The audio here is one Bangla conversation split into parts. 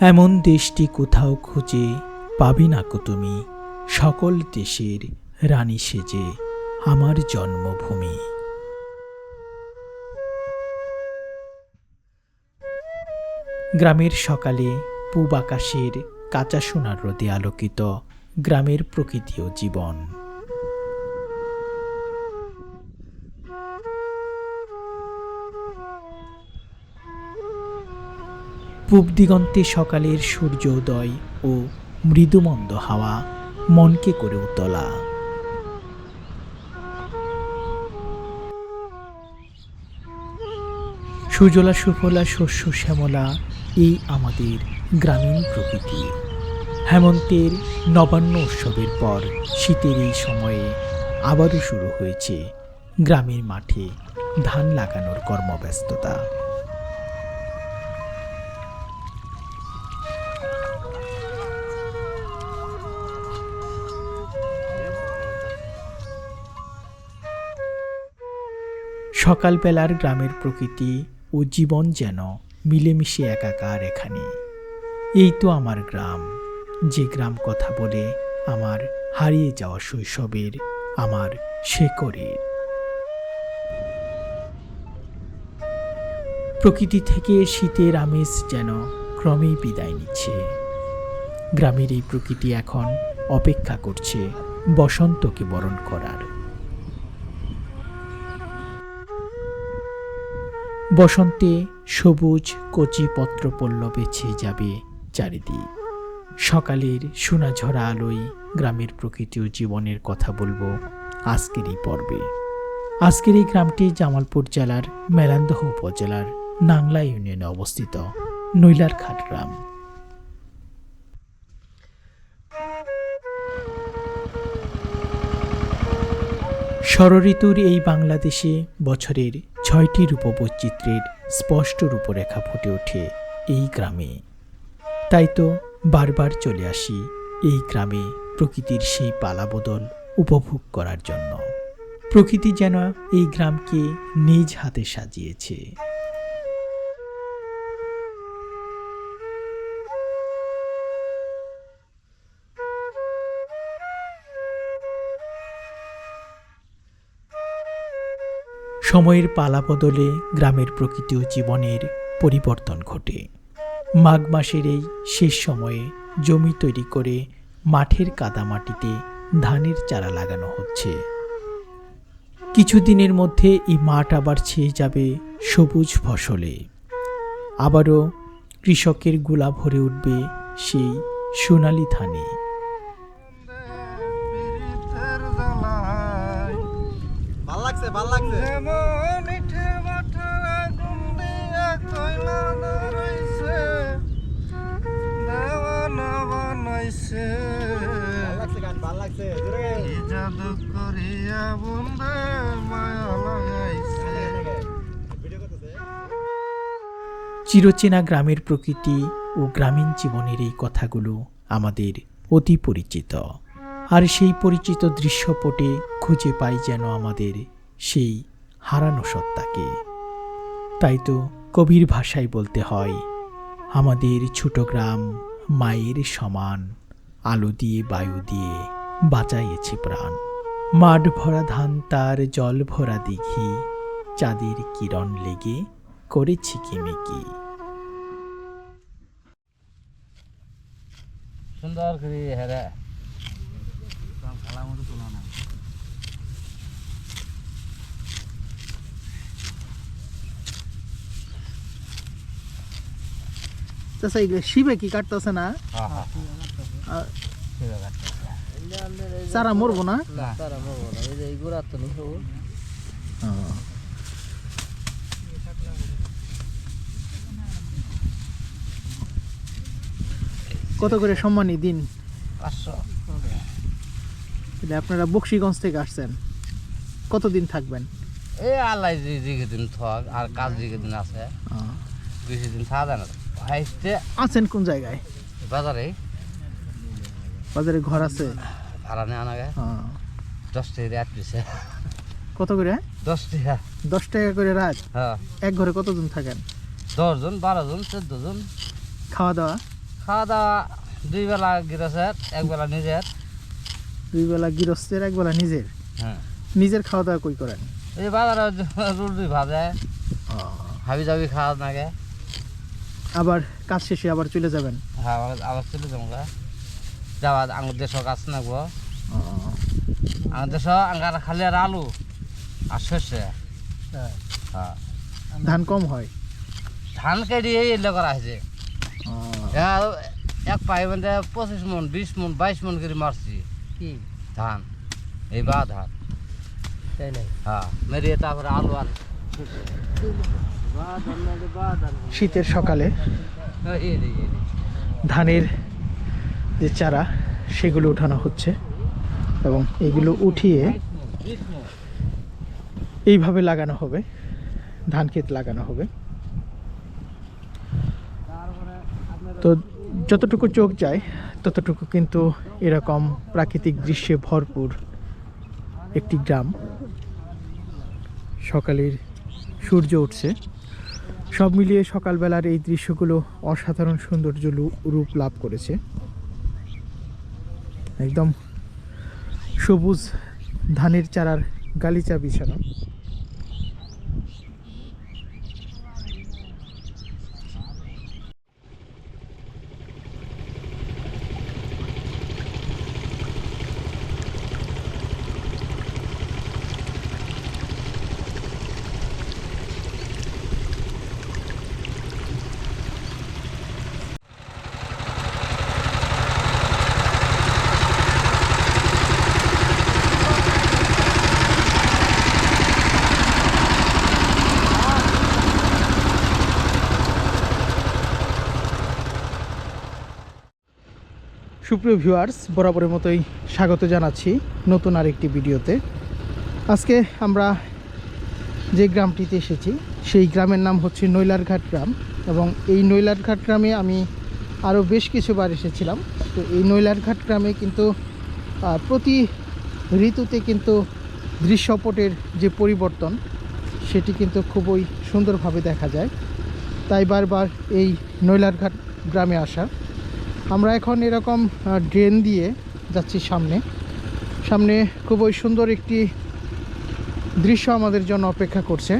এমন দেশটি কোথাও খুঁজে পাবে না কো তুমি। সকল দেশের রানী সেজে আমার জন্মভূমি। গ্রামের সকালে পূব আকাশের কাঁচা সোনার রোদে আলোকিত গ্রামের প্রকৃতি ও জীবন। পূব দিগন্তে সকালের সূর্যোদয় ও মৃদুমন্দ হাওয়া মনকে করে উতলা। সুজলা, সুফলা, শস্য, শ্যামলা, এই আমাদের গ্রামীণ প্রকৃতি। হেমন্তের নবান্ন উৎসবের পর শীতের এই সময়ে আবারও শুরু হয়েছে গ্রামের মাঠে ধান লাগানোর কর্মব্যস্ততা। সকালবেলার গ্রামের প্রকৃতি ও জীবন যেন মিলেমিশে একাকার এখানে। এই তো আমার গ্রাম। যে গ্রাম কথা বলে আমার হারিয়ে যাওয়া শৈশবের আমার শেকরের প্রকৃতি থেকে শীতের আমেজ যেন ক্রমেই বিদায় নিচ্ছে। গ্রামের এই প্রকৃতি এখন অপেক্ষা করছে বসন্তকে বরণ করার। বসন্তে সবুজ কচি পত্র পল্লবে ছেয়ে যাবে চারিদিক। সকালের সোনাঝরা আলোয় গ্রামের প্রকৃতি ও জীবনের কথা বলব আজকের এই পর্বে। আজকের এই গ্রামটি জামালপুর জেলার মেলান্দহ উপজেলার নাংলা ইউনিয়নে অবস্থিত নৈলারঘাট গ্রাম। ষড়ঋতুর এই বাংলাদেশে বছরের ছয়টি রূপবৈচিত্র্যের স্পষ্ট রূপরেখা ফুটে ওঠে এই গ্রামে। তাই তো বারবার চলে আসি এই গ্রামে প্রকৃতির সেই পালাবদল উপভোগ করার জন্য। প্রকৃতি যেন এই গ্রামকে নিজ হাতে সাজিয়েছে। সময়ের পালা বদলে গ্রামের প্রকৃতি ও জীবনের পরিবর্তন ঘটে। মাঘ মাসের এই শেষ সময়ে জমি তৈরি করে মাঠের কাদামাটিতে ধানের চারা লাগানো হচ্ছে। কিছুদিনের মধ্যে এই মাঠ আবার ছেয়ে যাবে সবুজ ফসলে। আবারও কৃষকের গোলা ভরে উঠবে সেই সোনালি ধানে। লাগছে ভালো লাগছে? যেমন ইটে মাঠে আগুন দিয়া কয়লা ধরাইছে দেওয়ানা বানাইছে। ভালো লাগছে গান ভালো লাগছে। জোরে গান। কি জাদু করিয়া বন্ধে মায়া লাগাইছে। চিরচেনা গ্রামের প্রকৃতি ও গ্রামীণ জীবনের এই কথাগুলো আমাদের অতি পরিচিত। আর সেই পরিচিত দৃশ্যপটে খুঁজে পাই যেন আমাদের সেই হারানো সত্তাকে। তাই তো কবির ভাষায় বলতে হয় আমাদের ছোট গ্রাম মায়ের সমান আলো দিয়ে বায়ু দিয়ে বাঁচাইয়েছে প্রাণ। মাঠ ভরা ধান তার জল ভরা দিঘি চাঁদের কিরণ লেগে করেছি কিমিকি সুন্দর করে হেরা খেলার মতো তোলা না চাচা এগুলো শিবে কি কাটতেছে না? চারা মরবো না? কত করে সম্মানী দিন? পাঁচশো। আপনারা বক্সিগঞ্জ থেকে আসছেন। কতদিন থাকবেন? এই আল্লাহ যে দিন থাক আর কাজ জিগে দিন আছে বেশি দিন থাকা যায় না। হাইস্টে আছেন কোন জায়গায়? বাজারে। বাজারে ঘর আছে? ভাড়া নেওয়া আহ, দশ টাকা রেট পিছে কত করে? দশ টাকা। দশ টাকা করে রাত? হ্যাঁ। এক ঘরে কতজন থাকেন? দশজন বারো জন চোদ্দ জন। খাওয়া দাওয়া? খাওয়া দাওয়া দুই বেলা গিরেছের এক বেলা নিজের। দুই বেলা গৃহস্থের এক বেলা নিজের? হ্যাঁ। নিজের খাওয়া দাওয়া কই করেন? এই বাজারে রুটি ভাজে। হাবি জাবি খাওয়া নাগে আবার কাজ শেষে আবার চলে যাবেন? হ্যাঁ আবার চলে যাব যাওয়া আমার দেশ কাজ নাকবো আমার দেশ আঙ্গার খালি আর আলু আর শস্য হ্যাঁ। ধান কম হয়? ধান কেটে এলে করা হয়েছে। হ্যাঁ, এক পাই মানে পঁচিশ মন বিশ মন বাইশ মন করে মারছি। কি? ধান এই বা ধান। তাই হ্যাঁ মেরিয়ে তারপরে আলু আর শীতের সকালে। ধানের যে চারা, সেগুলো উঠানো হচ্ছে এবং এগুলো উঠিয়ে এইভাবে লাগানো হবে, ধান ক্ষেত লাগানো হবে তো যতটুকু চোখ যায়, ততটুকু কিন্তু এরকম প্রাকৃতিক দৃশ্যে ভরপুর একটি গ্রাম সকালের সূর্য উঠছে সব মিলিয়ে সকালবেলার এই দৃশ্যগুলো অসাধারণ সৌন্দর্য রূপ লাভ করেছে। একদম সবুজ ধানের চারার গালিচা বিছানো। সুপ্রিয় ভিউয়ার্স, বরাবরের মতোই স্বাগত জানাচ্ছি নতুন আরেকটি ভিডিওতে। আজকে আমরা যে গ্রামটিতে এসেছি, সেই গ্রামের নাম হচ্ছে নৈলারঘাট গ্রাম এবং এই নৈলারঘাট গ্রামে আমি আরও বেশ কিছুবার এসেছিলাম। তো এই নৈলারঘাট গ্রামে কিন্তু প্রতি ঋতুতে কিন্তু দৃশ্যপটের যে পরিবর্তন, সেটি কিন্তু খুবই সুন্দরভাবে দেখা যায়। তাই বারবার এই নৈলারঘাট গ্রামে আসা। আমরা এখন এরকম ড্রেন দিয়ে যাচ্ছি সামনে। সামনে খুবই সুন্দর একটি দৃশ্য আমাদের জন্য অপেক্ষা করছে।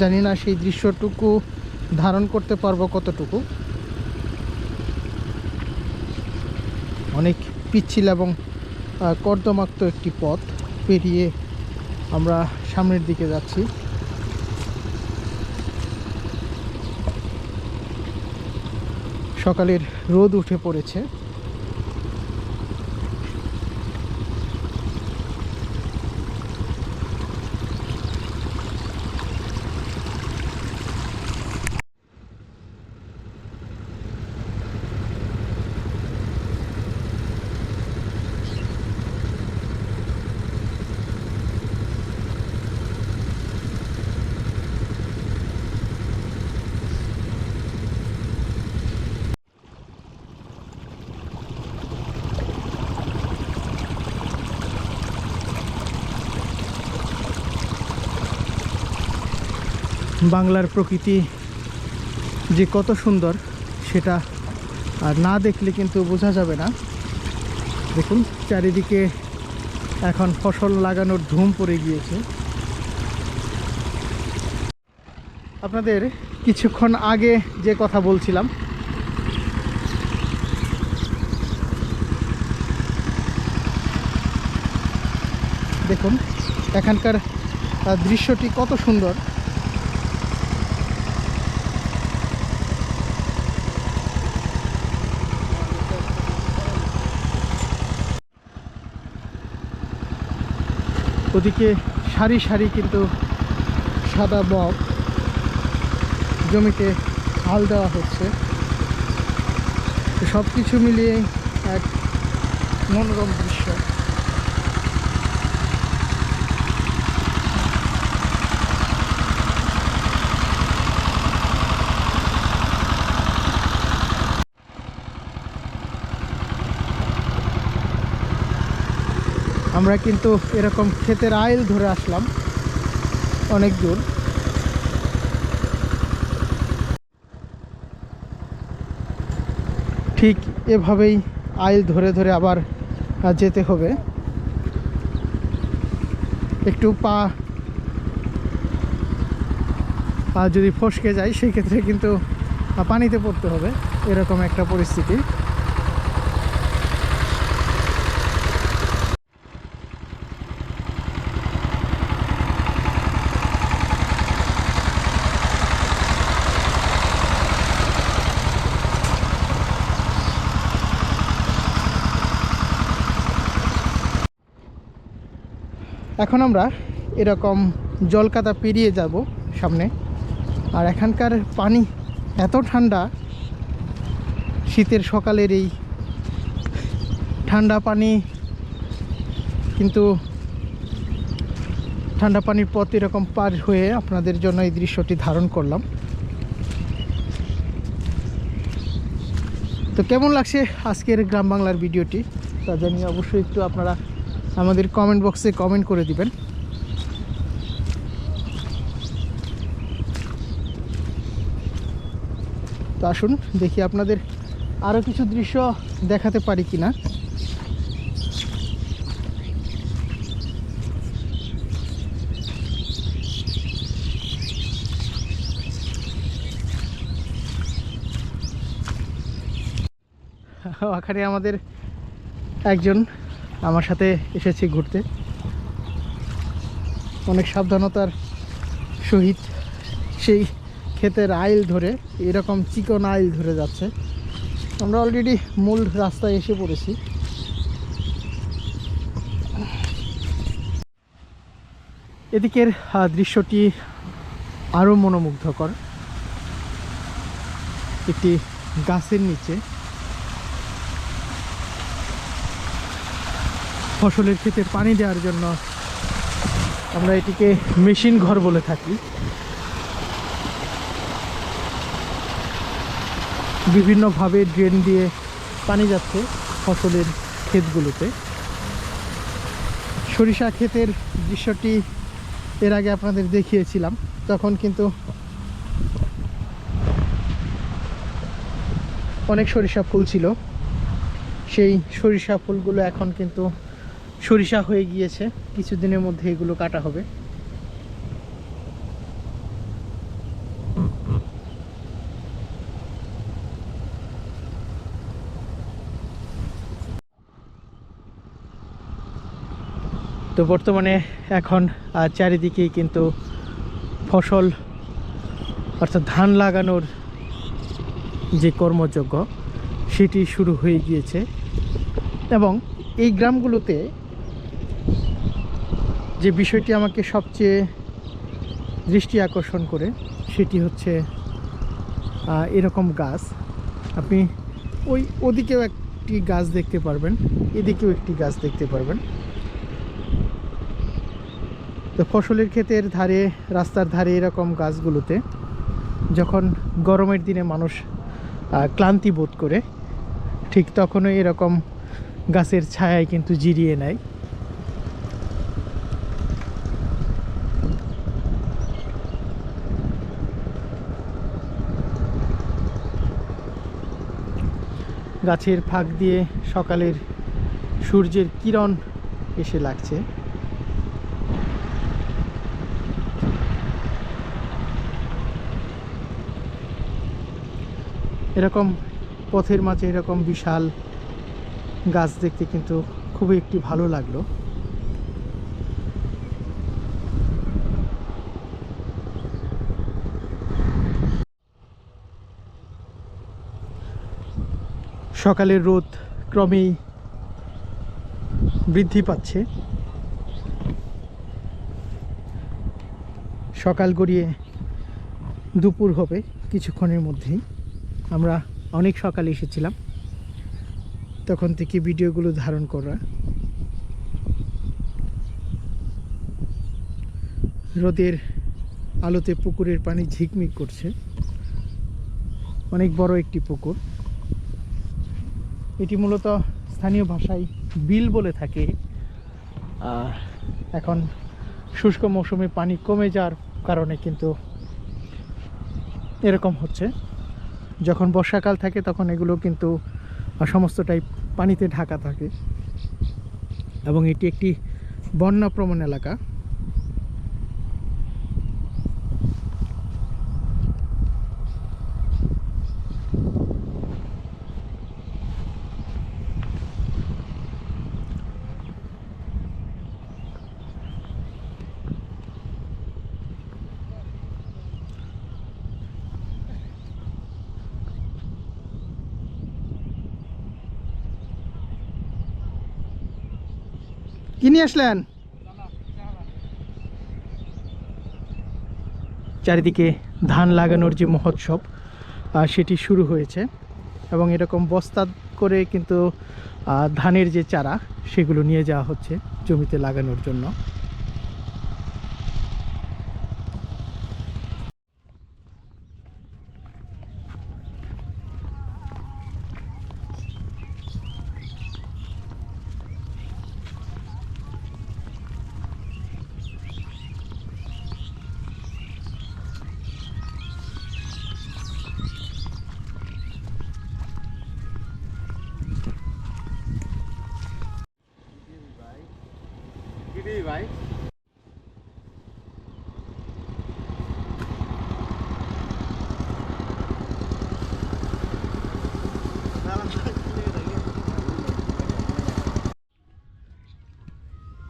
জানি না সেই দৃশ্যটুকু ধারণ করতে পারব কতটুকু। অনেক পিচ্ছিল এবং কর্দমাক্ত একটি পথ পেরিয়ে আমরা সামনের দিকে যাচ্ছি। সকালের রোদ উঠে পড়েছে। বাংলার প্রকৃতি যে কত সুন্দর সেটা আর না দেখলে কিন্তু বোঝা যাবে না। দেখুন, চারিদিকে এখন ফসল লাগানোর ধুম পড়ে গিয়েছে। আপনাদের কিছুক্ষণ আগে যে কথা বলছিলাম, দেখুন, এখানকার দৃশ্যটি কত সুন্দর। ওদিকে সারি সারি কিন্তু সাদা বক জমিতে হাল দেওয়া হচ্ছে। সব কিছু মিলিয়ে এক মনোরম দৃশ্য আমরা কিন্তু এরকম ক্ষেতের আইল ধরে আসলাম। অনেক দূর। ঠিক এভাবেই আইল ধরে ধরে আবার যেতে হবে। একটু পা যদি ফসকে যায়, সেই ক্ষেত্রে কিন্তু পানিতে পড়তে হবে। এরকম একটা পরিস্থিতি। এখন আমরা এরকম জলকাদা পেরিয়ে যাব সামনে। আর এখানকার পানি এত ঠান্ডা, শীতের সকালের এই ঠান্ডা পানি, কিন্তু ঠান্ডা পানির পথ এরকম পার হয়ে আপনাদের জন্য এই দৃশ্যটি ধারণ করলাম। তো কেমন লাগছে আজকের গ্রাম বাংলার ভিডিওটি? তা জানিয়ে অবশ্যই একটু আপনারা আমাদের কমেন্ট বক্সে কমেন্ট করে দিবেন। তো আসুন, দেখি আপনাদের আরও কিছু দৃশ্য দেখাতে পারি কি না ওখানে আমাদের একজন আমার সাথে এসেছে ঘুরতে। অনেক সাবধানতার সহিত সেই ক্ষেতের আইল ধরে, এরকম চিকন আইল ধরে যাচ্ছে। আমরা অলরেডি মূল রাস্তায় এসে পড়েছি। এদিকের দৃশ্যটি আরও মনোমুগ্ধকর। একটি গাছের নিচে ফসলের ক্ষেতে পানি দেওয়ার জন্য আমরা এটিকে মেশিন ঘর বলে থাকি। বিভিন্নভাবে ড্রেন দিয়ে পানি যাচ্ছে ফসলের ক্ষেতগুলোতে। সরিষা ক্ষেতের দৃশ্যটি এর আগে আপনাদের দেখিয়েছিলাম, তখন কিন্তু অনেক সরিষা ফুল ছিল। সেই সরিষা ফুলগুলো এখন কিন্তু সরিষা হয়ে গিয়েছে। কিছুদিনের মধ্যে এগুলো কাটা হবে। তো বর্তমানে এখন চারিদিকেই কিন্তু ফসল, অর্থাৎ ধান লাগানোর যে কর্মযজ্ঞ, সেটি শুরু হয়ে গিয়েছে। এবং এই গ্রামগুলোতে যে বিষয়টি আমাকে সবচেয়ে দৃষ্টি আকর্ষণ করে, সেটি হচ্ছে এরকম গাছ। আপনি ওই ওদিকেও একটি গাছ দেখতে পারবেন, এদিকেও একটি গাছ দেখতে পারবেন। তো ফসলের ক্ষেতের ধারে, রাস্তার ধারে এরকম গাছগুলোতে যখন গরমের দিনে মানুষ ক্লান্তি বোধ করে, ঠিক তখনই এরকম গাছের ছায়ায় কিন্তু জিরিয়ে নেয়। গাছের ফাঁক দিয়ে সকালের সূর্যের কিরণ এসে লাগছে। এরকম পথের মাঝে এরকম বিশাল গাছ দেখতে কিন্তু খুবই একটি ভালো লাগল। সকালের রোদ ক্রমেই বৃদ্ধি পাচ্ছে। সকাল গড়িয়ে দুপুর হবে কিছুক্ষণের মধ্যেই। আমরা অনেক সকালে এসেছিলাম। তখন থেকে ভিডিওগুলো ধারণ করা। রোদের আলোতে পুকুরের পানি ঝিকমিক করছে। অনেক বড় একটি পুকুর। এটি মূলত স্থানীয় ভাষায় বিল বলে থাকে। আর এখন শুষ্ক মৌসুমে পানি কমে যাওয়ার কারণে কিন্তু এরকম হচ্ছে। যখন বর্ষাকাল থাকে তখন এগুলো কিন্তু সমস্তটাই পানিতে ঢাকা থাকে। এবং এটি একটি বন্যাপ্রবণ এলাকা কি নিয়ে আসলেন? চারিদিকে ধান লাগানোর যে মহোৎসব সেটি শুরু হয়েছে এবং এরকম বস্তা করে কিন্তু ধানের যে চারা, সেগুলো নিয়ে যাওয়া হচ্ছে জমিতে লাগানোর জন্য।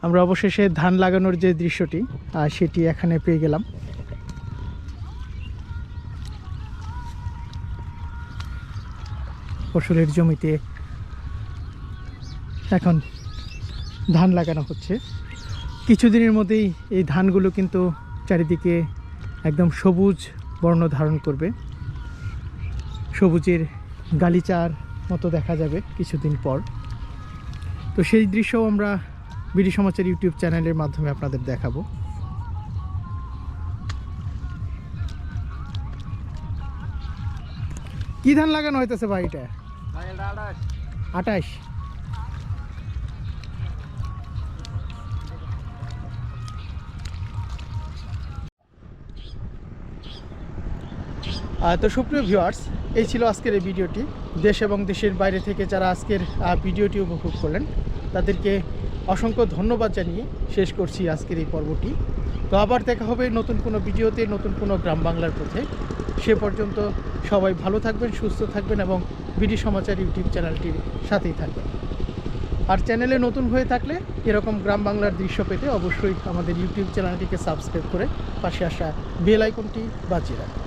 আমরা অবশেষে ধান লাগানোর যে দৃশ্যটি সেটি এখানে পেয়ে গেলাম। ফসলের জমিতে এখন ধান লাগানো হচ্ছে। কিছুদিনের মধ্যেই এই ধানগুলো কিন্তু চারিদিকে একদম সবুজ বর্ণ ধারণ করবে। সবুজের গালিচার মতো দেখা যাবে কিছুদিন পর। তো সেই দৃশ্য আমরা বিডি সমাচার ইউটিউব চ্যানেলের মাধ্যমে আপনাদের দেখাবো। কি ধান লাগানো হইতেছে ভাই এটা? ভাই তো সুপ্রিয় ভিউয়ার্স এই ছিল আজকের এই ভিডিওটি। দেশ এবং দেশের বাইরে থেকে যারা আজকের ভিডিওটি উপভোগ করলেন, তাদেরকে অসংখ্য ধন্যবাদ জানিয়ে শেষ করছি আজকের এই পর্বটি। তো আবার দেখা হবে নতুন কোনো ভিডিওতে, নতুন কোনো গ্রাম বাংলার পথে। সে পর্যন্ত সবাই ভালো থাকবেন, সুস্থ থাকবেন এবং বিডি সমাচার ইউটিউব চ্যানেলটির সাথেই থাকবেন। আর চ্যানেলে নতুন হয়ে থাকলে এরকম গ্রাম বাংলার দৃশ্য পেতে অবশ্যই আমাদের ইউটিউব চ্যানেলটিকে সাবস্ক্রাইব করে পাশে আসা বেল আইকনটি বাজিয়ে রাখবেন